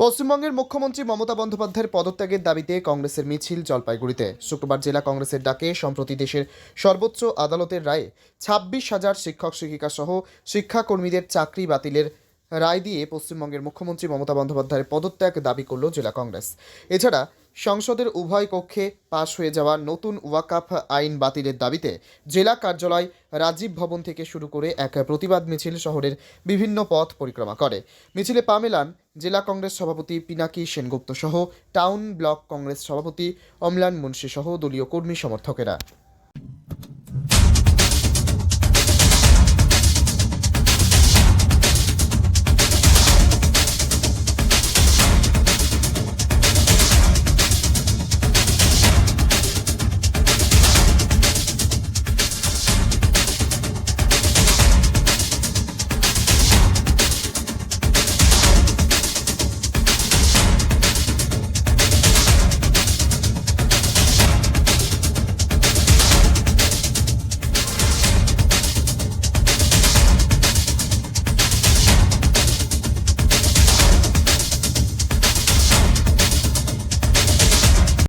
পশ্চিমবঙ্গের মুখ্যমন্ত্রী মমতা বন্দ্যোপাধ্যায়ের পদত্যাগের দাবিতে কংগ্রেসের মিছিল জলপাইগুড়িতে। শুক্রবার জেলা কংগ্রেসের ডাকে সম্প্রতি দেশের সর্বোচ্চ আদালতের রায়ে ছাব্বিশ হাজার শিক্ষক, শিক্ষিকা সহ শিক্ষাকর্মীদের চাকরি বাতিলের রায় দিয়ে পশ্চিমবঙ্গের মুখ্যমন্ত্রী মমতা বন্দ্যোপাধ্যায়ের পদত্যাগ দাবি করল জেলা কংগ্রেস। এছাড়া সংসদের উভয় কক্ষে পাশ হয়ে যাওয়া নতুন ওয়াকাফ আইন বাতিলের দাবিতে জেলা কার্যালয় রাজীব ভবন থেকে শুরু করে এক প্রতিবাদ মিছিল শহরের বিভিন্ন পথ পরিক্রমা করে। মিছিলে পা মেলান জেলা কংগ্রেস সভাপতি পিনাকি সেনগুপ্ত সহ টাউন ব্লক কংগ্রেস সভাপতি অমলান মুন্সি সহ দলীয় কর্মী সমর্থকেরা।